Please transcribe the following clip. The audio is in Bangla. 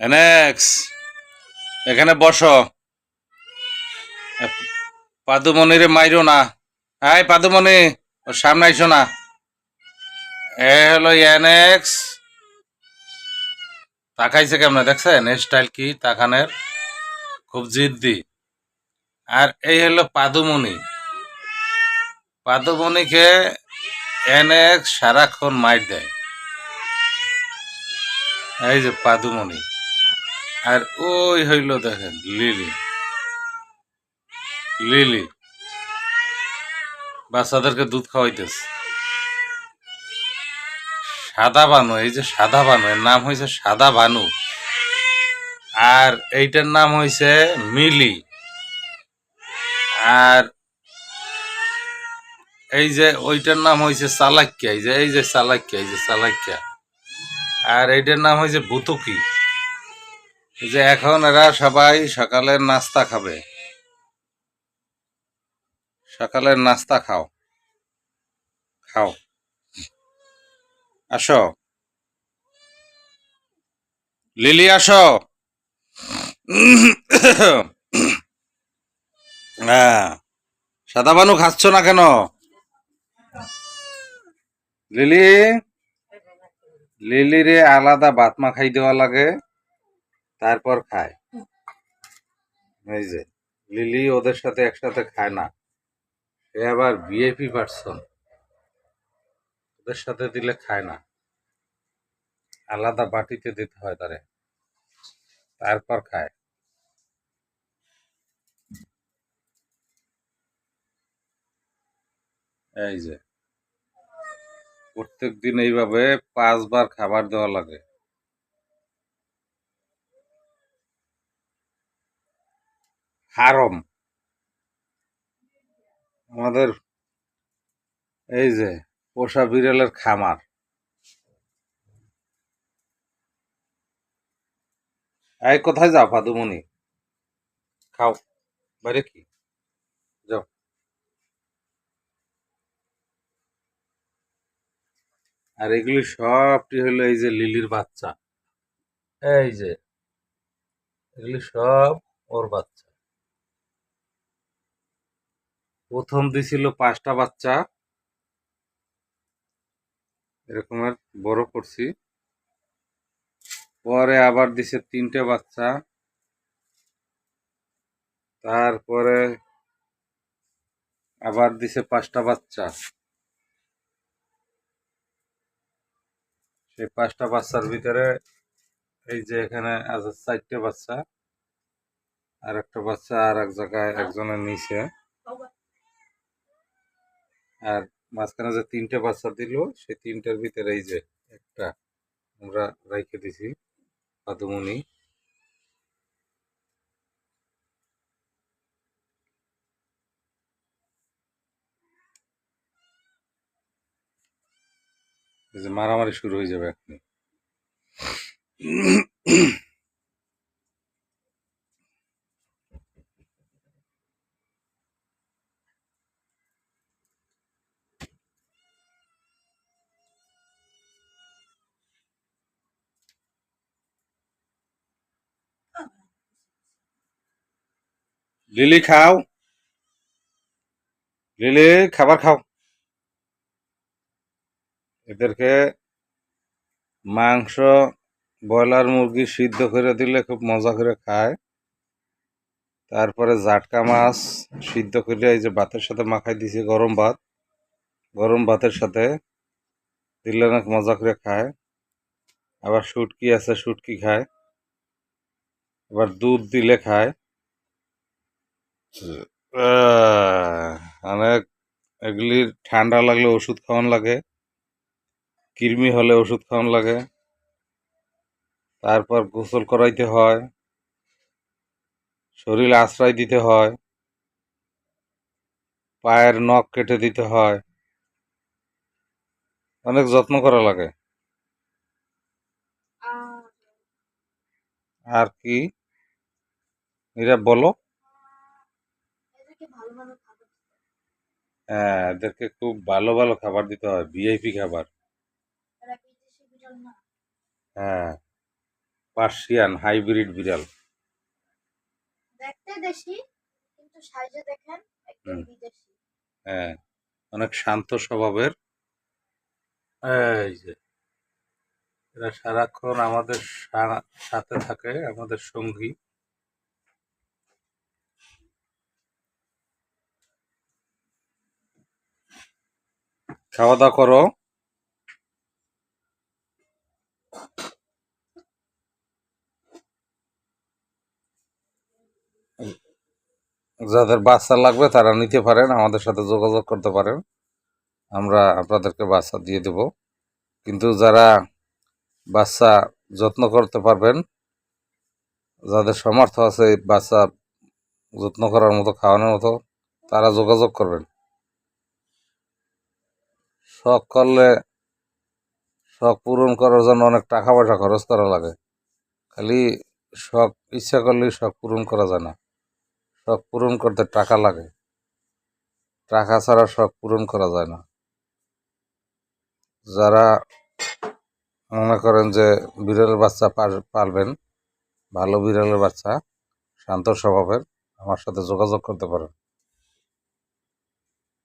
এনেক্স এখানে বসো। পাদুমণিরে মাইরো না। হাই, পাদুমণি, ওর সামনে আইসো না। এ হলো এনেক্স তাকাইছে কেমনে, দেখছেন? স্টাইল কি? তাকানের খুব জিদ্দি। আর এই হলো পাদুমণি। পাদুমণিকে এনেক্স সারাক্ষণ মাইর দেয়। এই যে পাদুমণি। আর ওই হইল দেখেন, লিলি। লিলি। বাচ্চাদেরকে দুধ খাওয়াইতেছে। সাদা বানু, এই যে সাদা বানু, এর নাম হয়েছে সাদা বানু। আর এইটার নাম হয়েছে মিলি। আর এই যে ওইটার নাম হয়েছে চালাক্যা এই যে এই যে চালাক্যা এই যে চালাক্যা আর এইটার নাম হয়েছে বুতুকি যে এখন এরা সবাই সকালের নাস্তা খাবে। সকালের নাস্তা খাও। খাও। আসো। লিলি, আসো। হ্যাঁ। সাদা বানু খাচ্ছ না কেন? লিলি? লিলিরে আলাদা ভাত মাখাই দেওয়া লাগে, তারপর খায়। এই যে, লিলি ওদের সাথে একসাথে খায় না। সে আবার ভিআইপি পার্সন ওদের সাথে দিলে খায় না। আলাদা বাটিতে দিতে হয় তারে। তারপর খায়। এই যে। প্রত্যেক দিন এইভাবে পাঁচবার খাবার দেওয়া লাগে। হারম। আমাদের এই যে পোষা বিড়ালের খামার। এই কোথায় যাও পাদুমণি খাও। বাইরে কি? আর এগুলি সবটি হলো এই যে লিলির বাচ্চা। এই যে, এগুলি সব ওর বাচ্চা। প্রথম দিছিল পাঁচটা বাচ্চা। এরকমের বড় করছি। পরে আবার দিছে তিনটে বাচ্চা। তারপরে আবার দিছে পাঁচটা বাচ্চা। সেই পাঁচটা বাচ্চার ভিতরে এই যে এখানে আছে চারটে বাচ্চা আর একটা বাচ্চা আর এক জায়গায় একজনের নিচে। আর মাঝখানে যে তিনটে বাচ্চা দিল, সেই তিনটার ভিতরে এই যে একটা আমরা রাইখে দিছি, পাদুমণি। যে মারামারি শুরু হয়ে যাবে এখনই। লিলি খাও। লিলি খাবার খাও। এদেরকে মাংস, ব্রয়লার মুরগি সিদ্ধ করে দিলে খুব মজা করে খায়। তারপরে জাটকা মাছ সিদ্ধ করে এই যে ভাতের সাথে মাখাই দিয়েছি গরম ভাত। গরম ভাতের সাথে দিলে অনেক মজা করে খায়। আবার শুটকি আছে, শুটকি খায়। আবার দুধ দিলে খায়। অনেক এগুলি ঠান্ডা লাগলে ওষুধ খাওয়ান লাগে। কৃমি হলে ওষুধ খাওয়ান লাগে। তারপর গোসল করাইতে হয়। শরীর আশ্রয় দিতে হয়। পায়ের নখ কেটে দিতে হয়। অনেক যত্ন করা লাগে। আর কি? এরা বলো। হ্যাঁ এদেরকে খুব ভালো ভালো খাবার দিতে হয়, ভিআইপি খাবার তারা বিদেশে সুন্দর না হ্যাঁ পার্সিয়ান হাইব্রিড বিড়াল। দেখতে দেশি কিন্তু সাইজে দেখেন একদম বিদেশি। হ্যাঁ অনেক শান্ত স্বভাবের। এই যে এরা সারাক্ষণ আমাদের সাথে থাকে আমাদের সঙ্গী। খাওয়া দাওয়া করো। যাদের বাচ্চা লাগবে তারা নিতে পারেন, আমাদের সাথে যোগাযোগ করতে পারেন। আমরা আপনাদেরকে বাচ্চা দিয়ে দেব। কিন্তু যারা বাচ্চা যত্ন করতে পারবেন, যাদের সমর্থ আছে বাচ্চা যত্ন করার মতো, খাওয়ানোর মতো, তারা যোগাযোগ করবেন। শখ করলে, শখ পূরণ করার জন্য অনেক টাকা পয়সা খরচ করা লাগে। খালি শখ, ইচ্ছা করলেই শখ পূরণ করা যায় না। শখ পূরণ করতে টাকা লাগে। টাকা ছাড়া শখ পূরণ করা যায় না। যারা মনে করেন যে বিড়ালের বাচ্চা পারবেন ভালো বিড়ালের বাচ্চা, শান্ত স্বভাবের, আমার সাথে যোগাযোগ করতে পারেন।